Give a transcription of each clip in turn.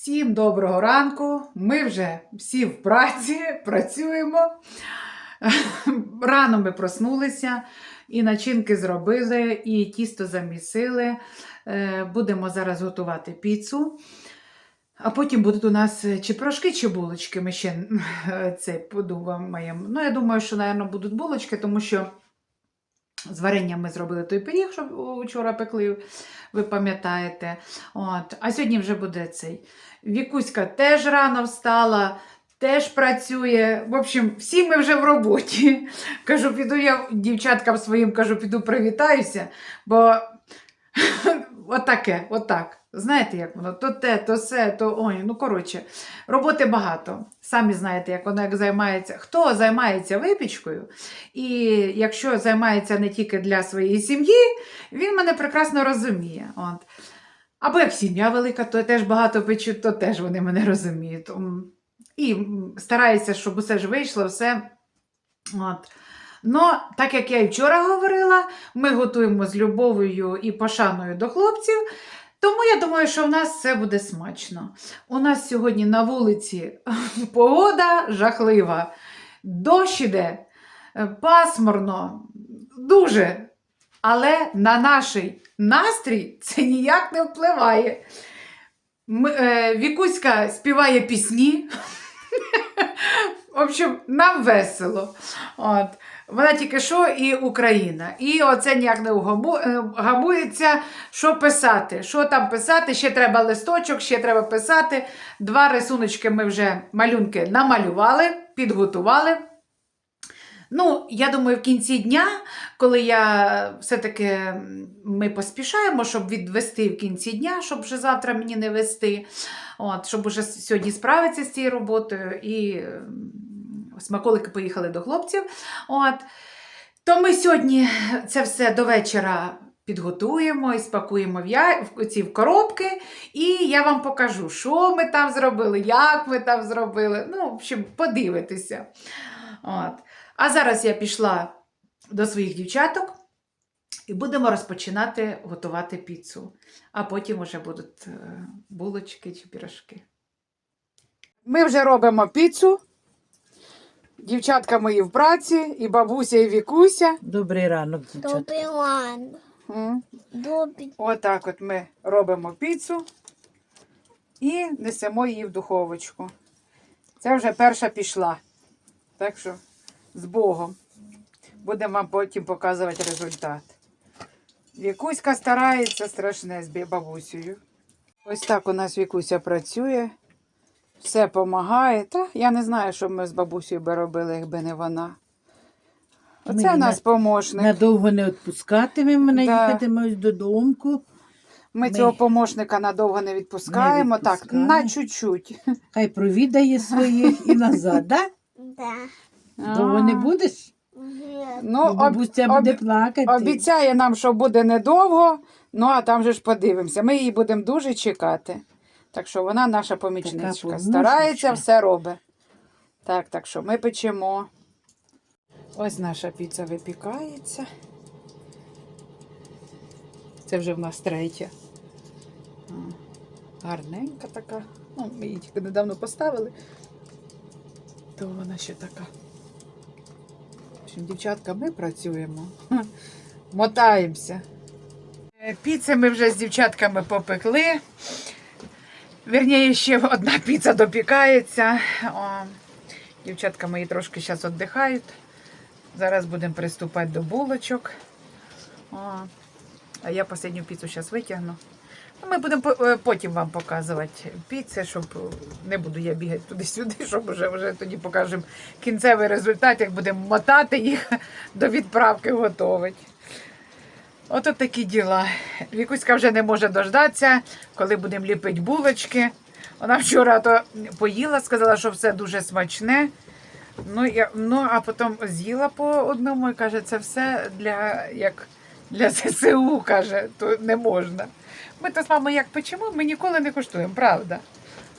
Всім доброго ранку. Ми вже всі в праці, працюємо. Рано ми проснулися, і начинки зробили, і тісто замісили. Е, Будемо зараз готувати піцу. А потім будуть у нас е, чи пирожки, чи булочки. Ми ще е, це подумаємо. Ну, я думаю, що, мабуть, будуть булочки, тому що з варенням ми зробили той пиріг, що вчора пекли, ви пам'ятаєте. От. А сьогодні вже буде цей. Вікуська теж рано встала, теж працює. В общем, всі ми вже в роботі. Кажу, піду я дівчаткам своїм кажу, піду привітаюся, бо отаке, отак. Знаєте, як воно? То те, то все, то ой, ну коротше, роботи багато. Самі знаєте, як воно як займається. Хто займається випічкою, і якщо займається не тільки для своєї сім'ї, він мене прекрасно розуміє. От. Або як сім'я велика, то теж багато печуть, то теж вони мене розуміють. І стараюся, щоб усе ж вийшло, все. От. Ну, так як я і вчора говорила, ми готуємо з любов'ю і пошаною до хлопців. Тому я думаю, що в нас все буде смачно. У нас сьогодні на вулиці погода жахлива. Дощ іде, е, пасмурно, дуже. Але на наш настрій це ніяк не впливає. Ми, е, Вікуська співає пісні. В общем, нам весело. От. Вона тільки що і Україна. І оце ніяк не е, гамується, що писати. Що там писати? Ще треба листочок, ще треба писати. Два рисуночки ми вже малюнки намалювали, підготували. Ну, я думаю, в кінці дня, коли я все-таки ми поспішаємо, щоб відвести в кінці дня, щоб вже завтра мені не вести, от, щоб уже сьогодні справитися з цією роботою. І смаколики поїхали до хлопців. От. То ми сьогодні це все до вечора підготуємо і спакуємо в, я... в ці в коробки, і я вам покажу, що ми там зробили, як ми там зробили. Ну, в общем, подивитися. От. А зараз я пішла до своїх дівчаток і будемо розпочинати готувати піцу. А потім вже будуть е, булочки чи пірожки. Ми вже робимо піцу. Дівчатка мої в праці, і бабуся, і вікуся. Добрий ранок, дівчата. Добрий. М. Добрий. Отак от ми робимо піцу і несемо її в духовочку. Це вже перша пішла. Так що з Богом. Будемо вам потім показувати результат. Вікуська старається страшне з бабусею. Ось так у нас Вікуся працює, все допомагає. Та я не знаю, що ми з бабусею би робили, якби не вона. Оце Ми нас на- помощник. Надовго не відпускатиме мене, Да. їхатиме ось додому. Ми, Ми цього помощника надовго не відпускаємо. Не Так, відпускаємо. на чуть-чуть. Хай провідає своїх і назад, да? Да. Довго не будеш? Ну, Бо об, бабуся буде об- плакати. обіцяє нам, що буде недовго, ну а там же ж подивимося. Ми її будемо дуже чекати. Так що вона наша помічничка. Старається, все робить. Так, так що ми печемо. Ось наша піца випікається. Це вже в нас третя. Гарненька така. Ну, ми її тільки недавно поставили. То вона ще така. В общем, дівчатка, ми працюємо. Мотаємося. Е, Піци ми вже з дівчатками попекли. Вірніше, ще одна піца допікається. О, дівчатка мої трошки зараз віддихають. Зараз будемо приступати до булочок. О, а я останню піцу зараз витягну. Ну, Ми будемо е, потім вам показувати піци, щоб е, не буду я бігати туди-сюди, щоб вже, вже тоді покажемо кінцевий результат, як будемо мотати їх до відправки готувати. Ото такі діла. Вікуська вже не може дождатися, коли будемо ліпити булочки. Вона вчора то поїла, сказала, що все дуже смачне. Ну, я, ну а потім з'їла по одному і каже, це все для, як, для ЗСУ, каже, то не можна. Ми то з мамою як печемо, ми ніколи не коштуємо, правда.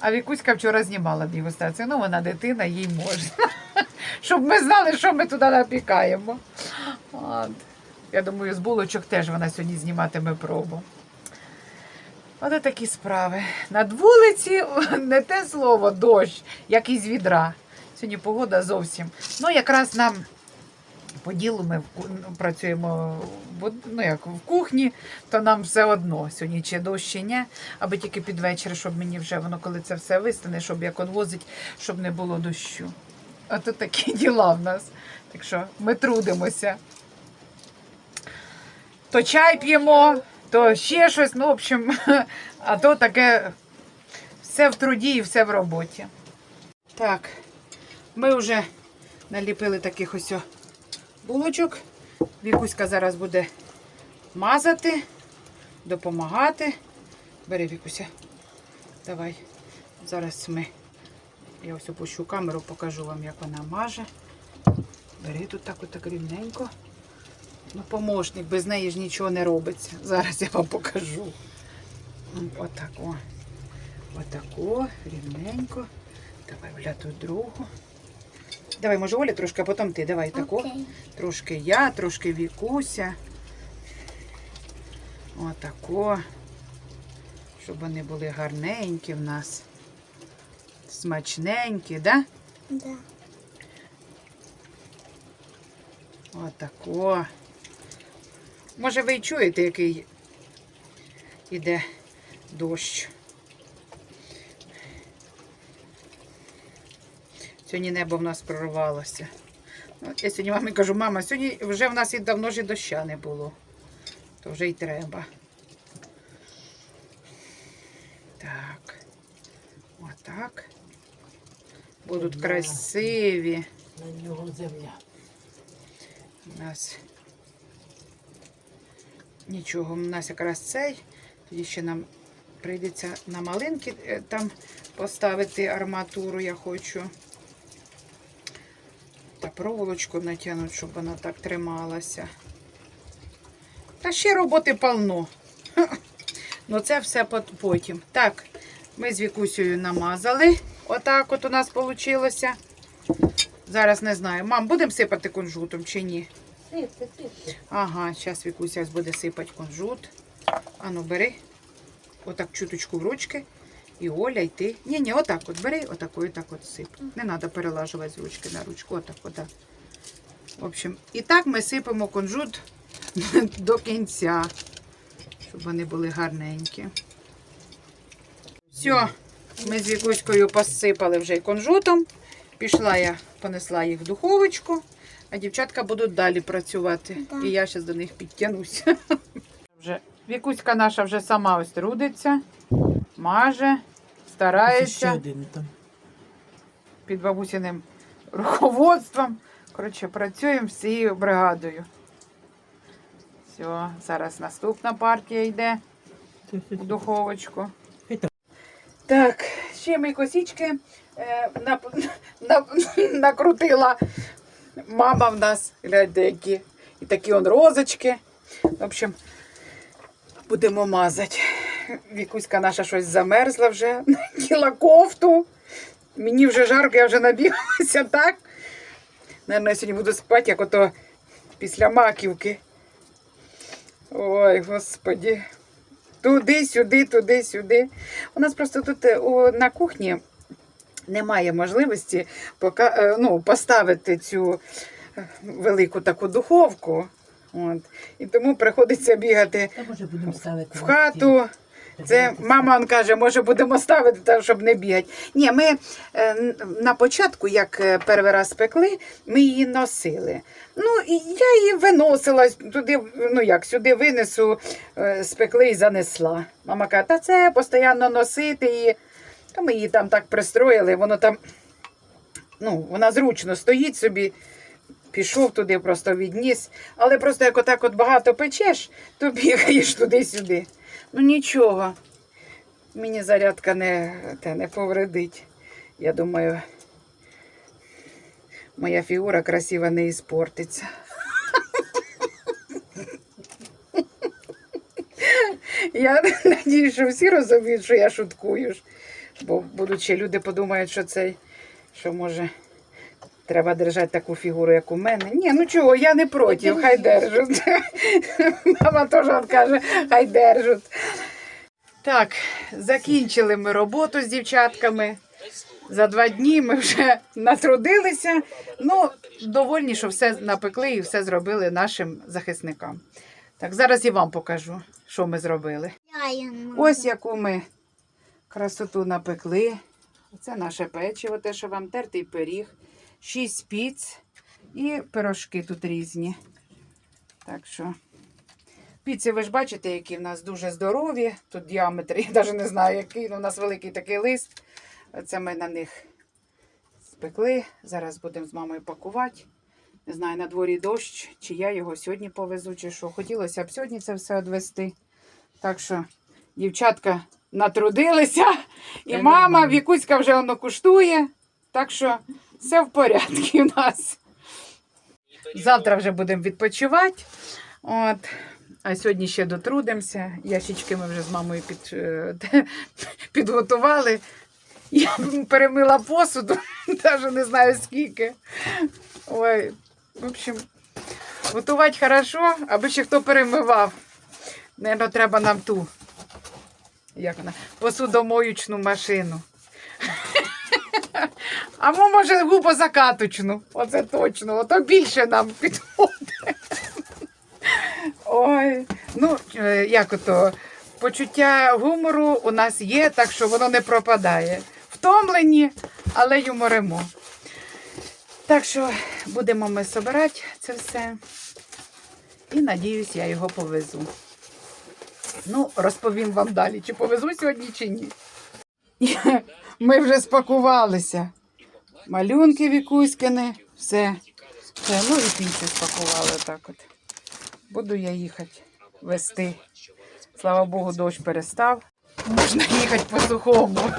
А Вікуська вчора знімала дегустацію. Ну, вона дитина, їй можна. Щоб ми знали, що ми туди напікаємо. От. Я думаю, з булочок теж вона сьогодні зніматиме пробу. Ось такі справи. Над вулиці не те слово дощ, як із відра. Сьогодні погода зовсім. Ну, якраз нам по ділу ми ну, працюємо ну, як в кухні, то нам все одно сьогодні чи дощ, чи ні, аби тільки під вечір, щоб мені вже воно, коли це все вистане, щоб як одвозить, щоб не було дощу. А то такі діла в нас. Так що ми трудимося. То чай п'ємо, то ще щось, ну, в общем, а то таке все в труді і все в роботі. Так, ми вже наліпили таких ось булочок. Вікуська зараз буде мазати, допомагати. Бери, Вікуся. Давай. Зараз ми. Я ось опущу камеру, покажу вам, як вона маже. Бери тут так отак рівненько. Ну, помощник, без неї ж нічого не робиться. Зараз я вам покажу. М, Отак, о. Отако, рівненько. Давай, Оля, тут другу. Давай, може, Оля трошки, а потім ти. Давай тако. Окей. Трошки я, трошки Вікуся. Отако. Щоб вони були гарненькі в нас. Смачненькі, да? Да. Отако. Може, ви й чуєте, який іде дощ. Сьогодні небо в нас прорвалося. Ну, Я сьогодні мамі кажу, мама, сьогодні вже в нас і давно ж і доща не було. То вже й треба. Так. Отак. Будуть красиві. На нього земля. У нас нічого, у нас якраз цей. Тоді ще нам прийдеться на малинки е, там поставити арматуру, я хочу. Та проволочку натягнути, щоб вона так трималася. Та ще роботи повно. Ну це все потім. Так, ми з Вікусею намазали. Отак от у нас вийшло. Зараз не знаю. Мам, будемо сипати кунжутом чи ні? Ага, зараз Вікуся буде сипати кунжут. Ану, бери. Отак чуточку в ручки. І Оля, і ти. Ні, ні, отак от бери, отак, і так от сип. Не треба перелажувати з ручки на ручку. Отак, отак. В общем, і так ми сипемо кунжут до кінця, щоб вони були гарненькі. Все, ми з Вікуською посипали вже й кунжутом. Пішла я, понесла їх в духовочку, а дівчатка будуть далі працювати. Да. І я зараз до них підтягнуся. Вже Вікуська наша вже сама ось трудиться, маже, Ще старається один там. під бабусіним руководством. Коротше, працюємо всією бригадою. Все, зараз наступна партія йде в духовочку. Так, ще ми косічки е, нап- нап- накрутила мама в нас, гляньте, які. І такі он розочки. В общем, будемо мазати. Вікуська наша щось замерзла вже, наділа кофту. Мені вже жарко, я вже набігалася так. Наверно, я сьогодні буду спати, як ото після маківки. Ой, господі. Туди-сюди, туди-сюди. У нас просто тут е, на кухні немає можливості пока, е, ну, поставити цю е, велику таку духовку. От. І тому приходиться бігати в хату. Це мама он каже, може будемо ставити, так, щоб не бігати. Ні, ми е, на початку, як перший раз пекли, ми її носили. Ну, і я її виносила туди, ну як, сюди винесу, спекли і занесла. Мама каже, та це постійно носити її. То ми її там так пристроїли, воно там, ну, вона зручно стоїть собі. Пішов туди, просто відніс. Але просто як отак от багато печеш, то бігаєш туди-сюди. Ну нічого. Мені зарядка не, те, не повредить. Я думаю, моя фігура красива не іспортиться. Я надію, що всі розуміють, що я шуткую. Бо будуть ще люди подумають, що цей, що може. Треба держати таку фігуру, як у мене. Ні, ну чого, я не проти, хай держать. Мама теж каже, хай держать. Так, закінчили ми роботу з дівчатками. За два дні ми вже натрудилися. Ну, довольні, що все напекли і все зробили нашим захисникам. Так, зараз і вам покажу, що ми зробили. Ось яку ми красоту напекли. Це наше печиво, те, що вам тертий пиріг, шість піц і пирожки тут різні. Так що, піці, ви ж бачите, які в нас дуже здорові. Тут діаметр, я навіть не знаю, який. Ну, у нас великий такий лист. Це ми на них спекли. Зараз будемо з мамою пакувати. Не знаю, на дворі дощ, чи я його сьогодні повезу, чи що. Хотілося б сьогодні це все відвести. Так що, дівчатка натрудилися, і мама. Вікуська вже воно куштує. Так що все в порядку у нас. Завтра вже будемо відпочивати. От. А сьогодні ще дотрудимося. Ящички ми вже з мамою під, е, підготували. Я перемила посуду, навіть не знаю скільки. Ой, в общем, готувати хорошо, аби ще хто перемивав. Наверно, треба нам ту. Як вона? Посудомоючну машину. А мо, може, губозакаточну. Оце точно. Ото більше нам підходить. Ой, ну, е, як ото, почуття гумору у нас є, так що воно не пропадає. Втомлені, але юморимо. Так що будемо ми збирати це все. І надіюсь, я його повезу. Ну, розповім вам далі, чи повезу сьогодні, чи ні. Ми вже спакувалися. Малюнки вікуськини, все. все. Ну і піці спакували так от. Буду я їхати вести. Слава Богу, дощ перестав. Можна їхати по сухому.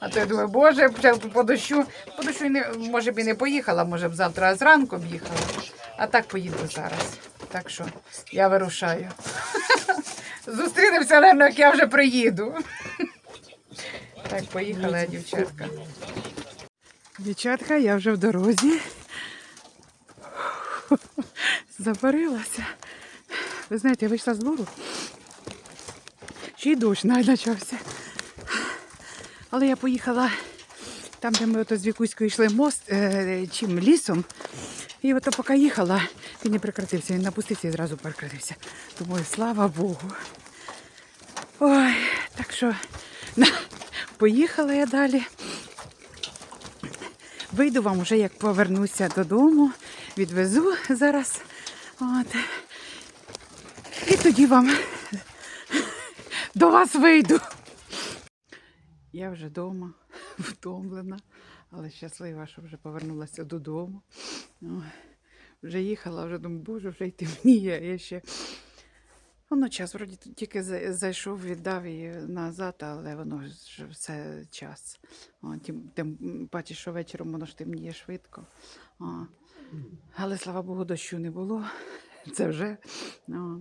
А то я думаю, боже, по дощу, по дощу може б і не поїхала, може б завтра зранку б їхала. А так поїду зараз. Так що я вирушаю. Зустрінемося, напевно, як я вже приїду. Так, поїхала, дівчатка. Дівчатка, я вже в дорозі. Запарилася. Ви знаєте, я вийшла з двору. Ще й дощ почався. Але я поїхала там, де ми ото з Вікуською йшли мост, е, чим лісом. І ото поки їхала, він не прекратився, він напустився і зразу прекратився. Думаю, слава Богу. Ой, так що поїхала я далі. Вийду вам уже, як повернуся додому, відвезу зараз. От. І тоді вам до вас вийду. Я вже вдома, втомлена, але щаслива, що вже повернулася додому. Вже їхала, вже думаю, боже, вже й темніє. Я ще... Воно час вроді тільки зайшов, віддав її назад, але воно ж все час. О, тим, тим паче, що вечором воно ж темніє швидко. О. Але слава Богу, дощу не було. Це вже. О.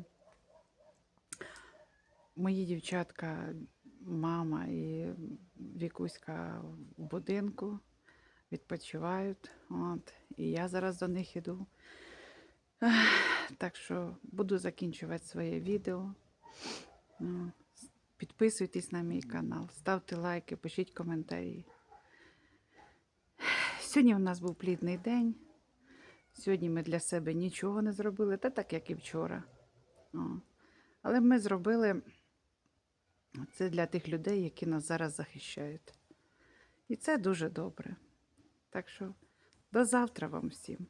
Мої дівчатка, мама і Вікуська в будинку відпочивають. От, і я зараз до них іду. Так що буду закінчувати своє відео. Ну, Підписуйтесь на мій канал, ставте лайки, пишіть коментарі. Сьогодні у нас був плідний день. Сьогодні ми для себе нічого не зробили, та так, як і вчора. О. Але ми зробили це для тих людей, які нас зараз захищають. І це дуже добре. Так що до завтра вам всім.